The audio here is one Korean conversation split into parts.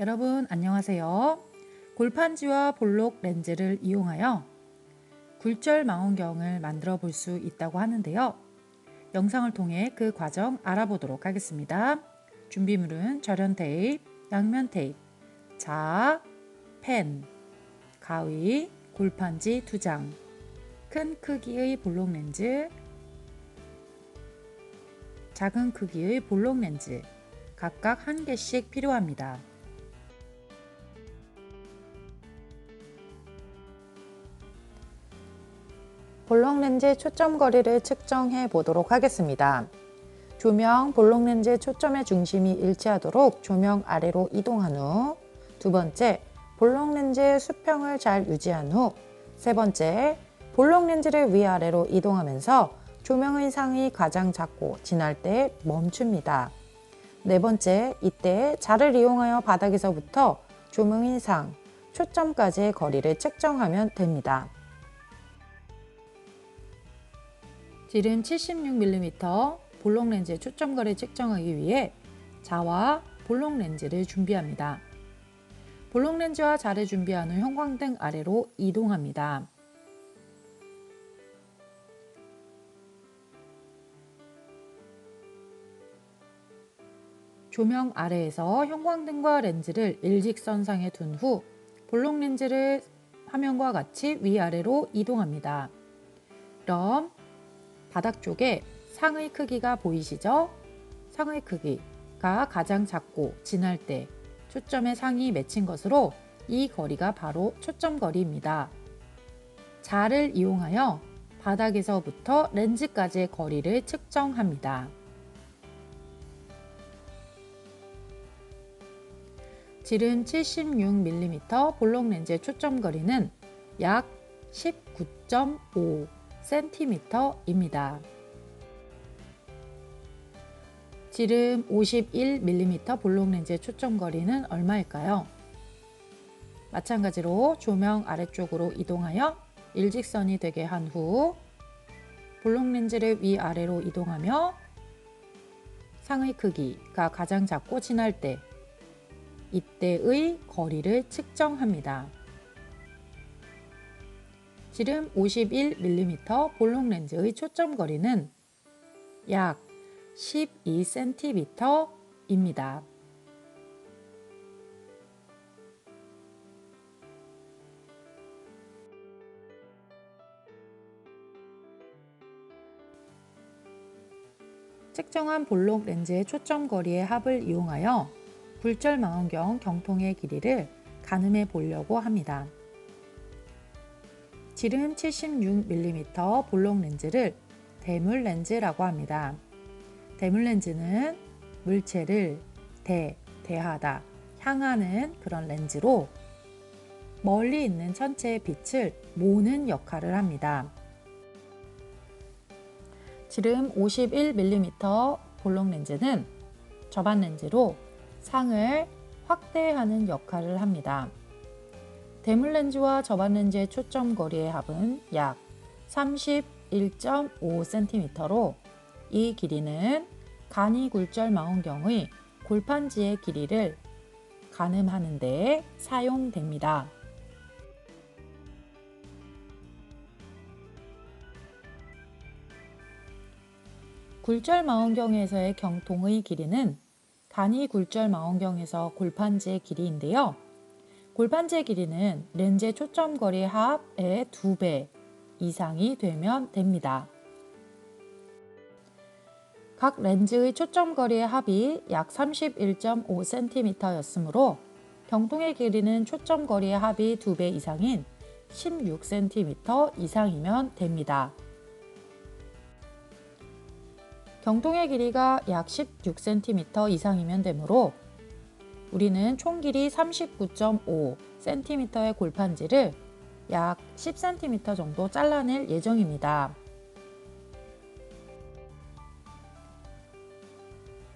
여러분 안녕하세요. 골판지와 볼록 렌즈를 이용하여 굴절 망원경을 만들어 볼 수 있다고 하는데요. 영상을 통해 그 과정 알아보도록 하겠습니다. 준비물은 절연 테이프, 양면 테이프, 자, 펜, 가위, 골판지 2장, 큰 크기의 볼록 렌즈, 작은 크기의 볼록 렌즈, 각각 한 개씩 필요합니다. 볼록 렌즈 초점 거리를 측정해 보도록 하겠습니다. 조명 볼록 렌즈 초점의 중심이 일치하도록 조명 아래로 이동한 후 두 번째, 볼록 렌즈 수평을 잘 유지한 후 세 번째, 볼록 렌즈를 위아래로 이동하면서 조명의 상이 가장 작고 진할 때 멈춥니다. 네 번째, 이때 자를 이용하여 바닥에서부터 조명의 상, 초점까지의 거리를 측정하면 됩니다. 지름 76mm 볼록 렌즈의 초점 거리 측정하기 위해 자와 볼록 렌즈를 준비합니다. 볼록 렌즈와 자를 준비한 후 형광등 아래로 이동합니다. 조명 아래에서 형광등과 렌즈를 일직선상에 둔 후 볼록 렌즈를 화면과 같이 위아래로 이동합니다. 그럼 바닥 쪽에 상의 크기가 보이시죠? 상의 크기가 가장 작고 진할 때 초점의 상이 맺힌 것으로 이 거리가 바로 초점 거리입니다. 자를 이용하여 바닥에서부터 렌즈까지의 거리를 측정합니다. 지름 76mm 볼록 렌즈의 초점 거리는 약 19.5cm입니다. 지름 51mm 볼록 렌즈의 초점 거리는 얼마일까요? 마찬가지로 조명 아래쪽으로 이동하여 일직선이 되게 한 후 볼록 렌즈를 위아래로 이동하며 상의 크기가 가장 작고 진할 때 이때의 거리를 측정합니다. 지름 51mm 볼록 렌즈의 초점 거리는 약 12cm입니다. 측정한 볼록 렌즈의 초점 거리의 합을 이용하여 굴절 망원경 경통의 길이를 가늠해 보려고 합니다. 지름 76mm 볼록 렌즈를 대물 렌즈라고 합니다. 대물 렌즈는 물체를 대, 대하다, 향하는 그런 렌즈로 멀리 있는 천체의 빛을 모는 역할을 합니다. 지름 51mm 볼록 렌즈는 저반 렌즈로 상을 확대하는 역할을 합니다. 대물 렌즈와 저반 렌즈의 초점 거리의 합은 약 31.5cm로 이 길이는 간이 굴절 망원경의 골판지의 길이를 가늠하는 데 사용됩니다. 굴절 망원경에서의 경통의 길이는 단위 굴절 망원경에서 골판지의 길이인데요. 골판지의 길이는 렌즈의 초점 거리 합의 2배 이상이 되면 됩니다. 각 렌즈의 초점 거리의 합이 약 31.5cm였으므로 경통의 길이는 초점 거리의 합이 2배 이상인 16cm 이상이면 됩니다. 경통의 길이가 약 16cm 이상이면 되므로 우리는 총 길이 39.5cm의 골판지를 약 10cm 정도 잘라낼 예정입니다.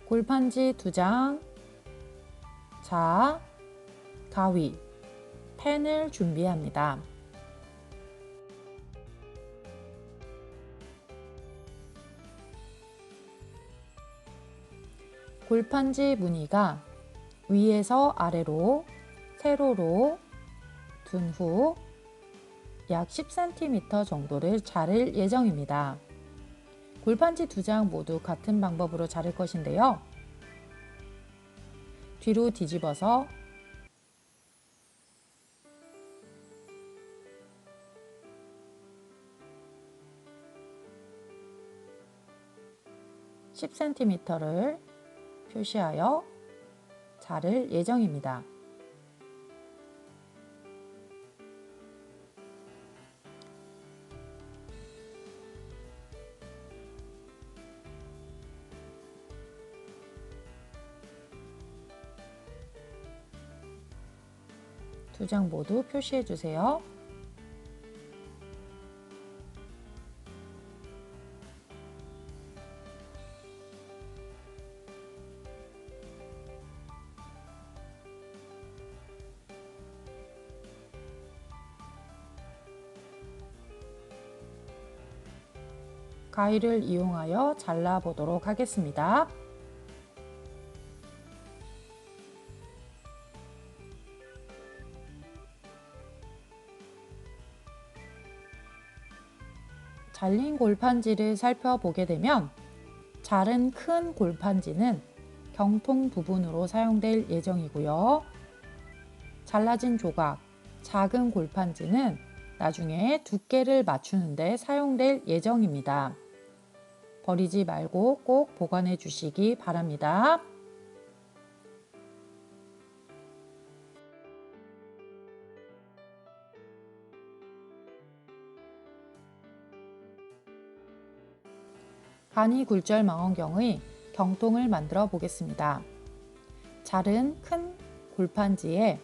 골판지 2장, 자, 가위, 펜을 준비합니다. 골판지 무늬가 위에서 아래로 세로로 둔 후 약 10cm 정도를 자를 예정입니다. 골판지 두 장 모두 같은 방법으로 자를 것인데요. 뒤로 뒤집어서 (10cm를) 표시하여 자를 예정입니다. 두 장 모두 표시해 주세요. 가위를 이용하여 잘라 보도록 하겠습니다. 잘린 골판지를 살펴보게 되면 자른 큰 골판지는 경통 부분으로 사용될 예정이고요. 잘라진 조각, 작은 골판지는 나중에 두께를 맞추는데 사용될 예정입니다. 버리지 말고 꼭 보관해 주시기 바랍니다. 간이 굴절 망원경의 경통을 만들어 보겠습니다. 자른 큰 골판지에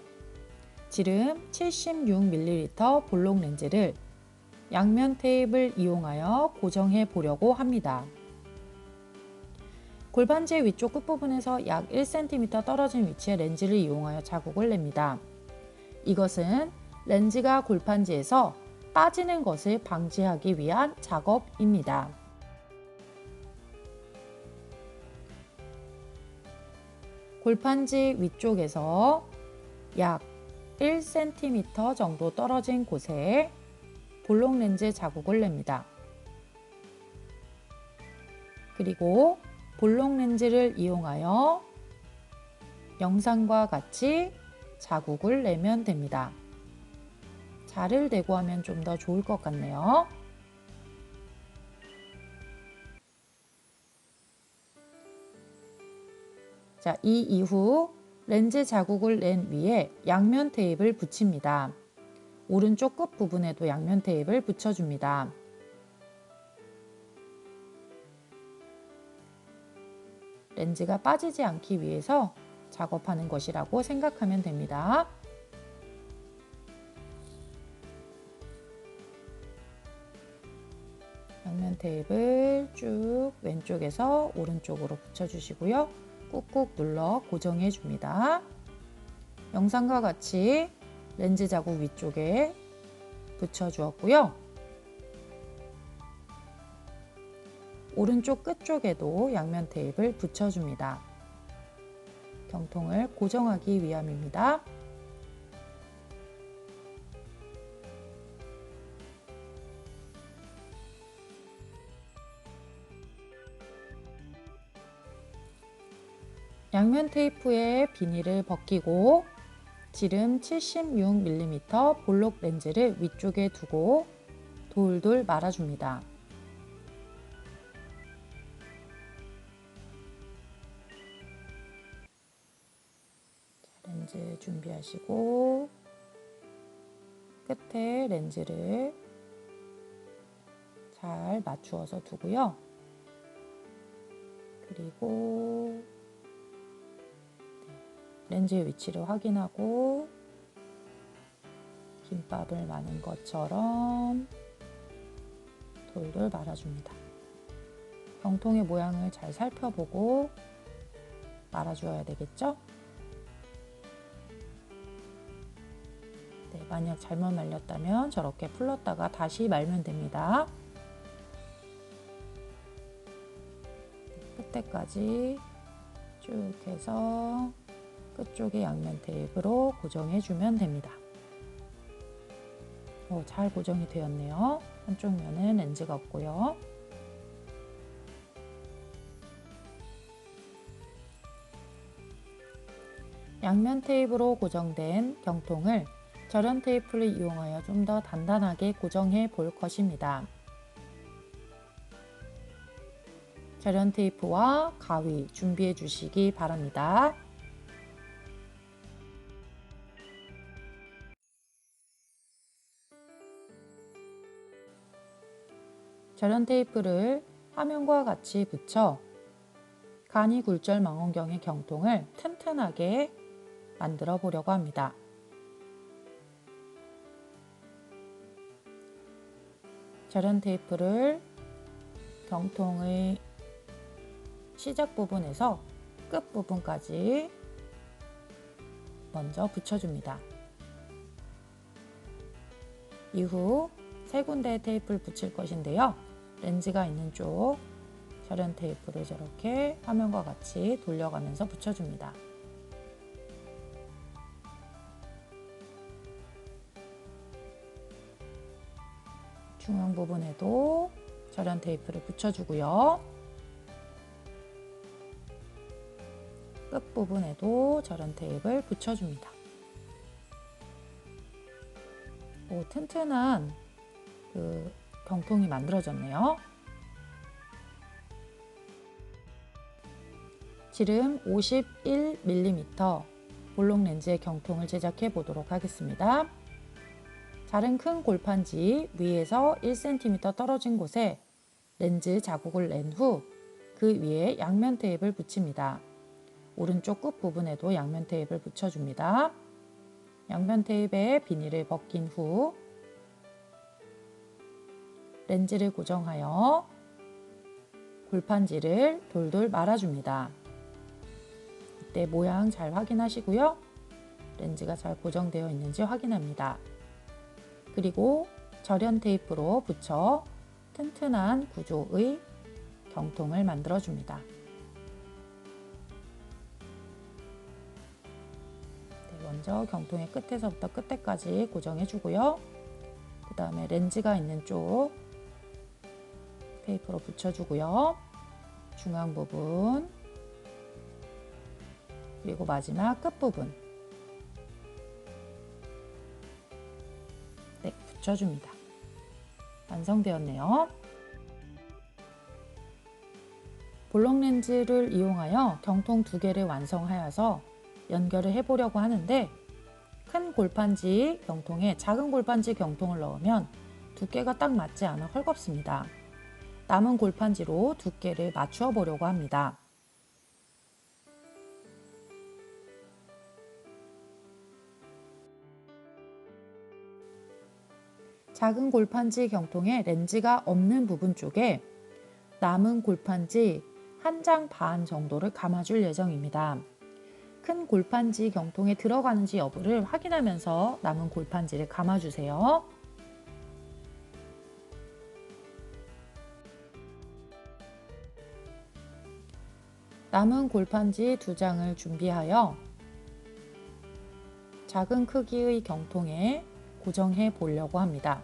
지름 76mm 볼록 렌즈를 양면 테이프를 이용하여 고정해 보려고 합니다. 골판지 위쪽 끝부분에서 약 1cm 떨어진 위치에 렌즈를 이용하여 자국을 냅니다. 이것은 렌즈가 골판지에서 빠지는 것을 방지하기 위한 작업입니다. 골판지 위쪽에서 약 1cm 정도 떨어진 곳에 볼록 렌즈 자국을 냅니다. 그리고 볼록 렌즈를 이용하여 영상과 같이 자국을 내면 됩니다. 자를 대고 하면 좀 더 좋을 것 같네요. 자, 이 이후 렌즈 자국을 낸 위에 양면 테이프를 붙입니다. 오른쪽 끝 부분에도 양면 테이프를 붙여줍니다. 렌즈가 빠지지 않기 위해서 작업하는 것이라고 생각하면 됩니다. 양면 테이프를 쭉 왼쪽에서 오른쪽으로 붙여주시고요. 꾹꾹 눌러 고정해 줍니다. 영상과 같이 렌즈 자국 위쪽에 붙여 주었고요. 오른쪽 끝쪽에도 양면 테이프를 붙여줍니다. 경통을 고정하기 위함입니다. 양면 테이프의 비닐을 벗기고 지름 76mm 볼록 렌즈를 위쪽에 두고 돌돌 말아줍니다. 렌즈 준비하시고 끝에 렌즈를 잘 맞추어서 두고요. 그리고 렌즈의 위치를 확인하고 김밥을 마는 것처럼 돌돌 말아줍니다. 병통의 모양을 잘 살펴보고 말아주어야 되겠죠? 네, 만약 잘못 말렸다면 저렇게 풀렀다가 다시 말면 됩니다. 네, 끝에까지 쭉 해서 끝쪽에 양면 테이프로 고정해주면 됩니다. 오, 잘 고정이 되었네요. 한쪽 면은 렌즈가 없고요. 양면 테이프로 고정된 경통을 절연 테이프를 이용하여 좀 더 단단하게 고정해 볼 것입니다. 절연 테이프와 가위 준비해 주시기 바랍니다. 절연 테이프를 화면과 같이 붙여 간이 굴절 망원경의 경통을 튼튼하게 만들어 보려고 합니다. 절연 테이프를 경통의 시작 부분에서 끝 부분까지 먼저 붙여줍니다. 이후 세 군데 테이프를 붙일 것인데요. 렌즈가 있는 쪽 절연 테이프를 저렇게 화면과 같이 돌려가면서 붙여줍니다. 중앙 부분에도 절연 테이프를 붙여주고요. 끝 부분에도 절연 테이프를 붙여줍니다. 오, 튼튼한 그 경통이 만들어졌네요. 지름 51mm 볼록 렌즈의 경통을 제작해 보도록 하겠습니다. 자른 큰 골판지 위에서 1cm 떨어진 곳에 렌즈 자국을 낸 후 그 위에 양면 테이프를 붙입니다. 오른쪽 끝 부분에도 양면 테이프를 붙여줍니다. 양면 테이프에 비닐을 벗긴 후 렌즈를 고정하여 골판지를 돌돌 말아줍니다. 이때 모양 잘 확인하시고요. 렌즈가 잘 고정되어 있는지 확인합니다. 그리고 절연 테이프로 붙여 튼튼한 구조의 경통을 만들어줍니다. 네, 먼저 경통의 끝에서부터 끝에까지 고정해주고요. 그 다음에 렌즈가 있는 쪽 테이프로 붙여주고요. 중앙 부분 그리고 마지막 끝부분 네, 붙여줍니다. 완성되었네요. 볼록 렌즈를 이용하여 경통 두 개를 완성하여서 연결을 해보려고 하는데 큰 골판지 경통에 작은 골판지 경통을 넣으면 두께가 딱 맞지 않아 헐겁습니다. 남은 골판지로 두께를 맞추어 보려고 합니다. 작은 골판지 경통에 렌즈가 없는 부분 쪽에 남은 골판지 한 장 반 정도를 감아줄 예정입니다. 큰 골판지 경통에 들어가는지 여부를 확인하면서 남은 골판지를 감아주세요. 남은 골판지 두 장을 준비하여 작은 크기의 경통에 고정해 보려고 합니다.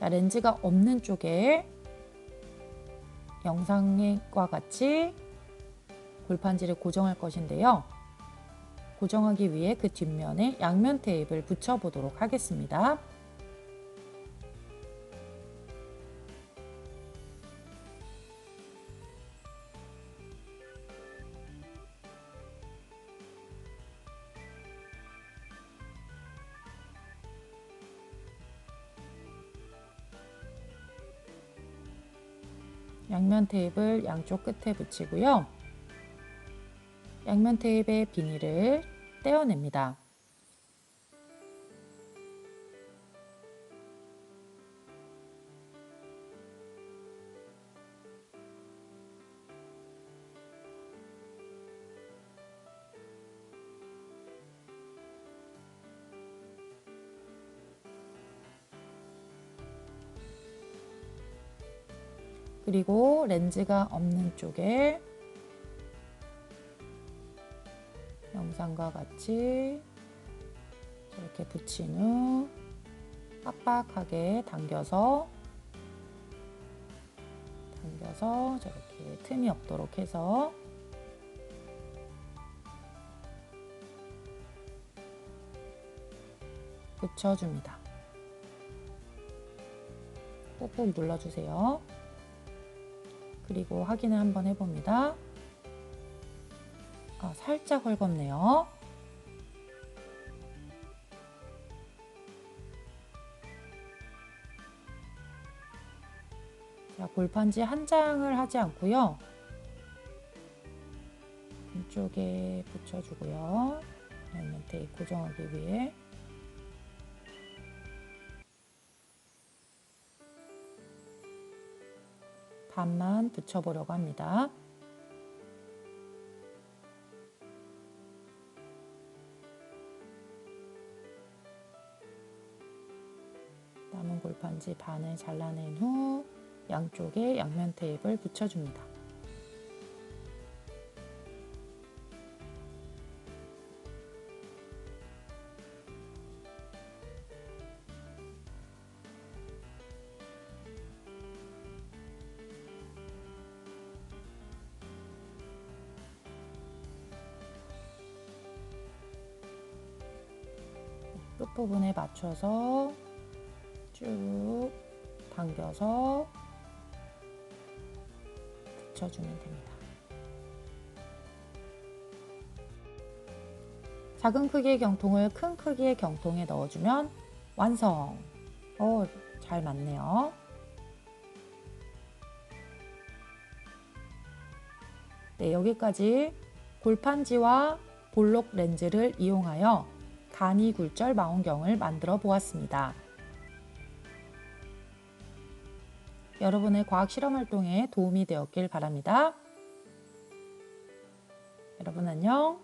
자, 렌즈가 없는 쪽에 영상과 같이 골판지를 고정할 것인데요. 고정하기 위해 그 뒷면에 양면 테이프를 붙여 보도록 하겠습니다. 양면 테이프를 양쪽 끝에 붙이고요. 양면 테이프의 비닐을 떼어냅니다. 그리고 렌즈가 없는 쪽에 영상과 같이 저렇게 붙인 후 빡빡하게 당겨서 당겨서 저렇게 틈이 없도록 해서 붙여줍니다. 꾹꾹 눌러주세요. 그리고 확인을 한번 해봅니다. 아, 살짝 헐겁네요. 자, 골판지 한 장을 하지 않고요. 이쪽에 붙여주고요. 테이프 고정하기 위해 반만 붙여보려고 합니다. 남은 골판지 반을 잘라낸 후 양쪽에 양면 테이프를 붙여줍니다. 끝부분에 맞춰서 쭉 당겨서 붙여주면 됩니다. 작은 크기의 경통을 큰 크기의 경통에 넣어주면 완성! 어, 잘 맞네요. 네, 여기까지 골판지와 볼록 렌즈를 이용하여 간이 굴절 망원경을 만들어 보았습니다. 여러분의 과학 실험 활동에 도움이 되었길 바랍니다. 여러분 안녕.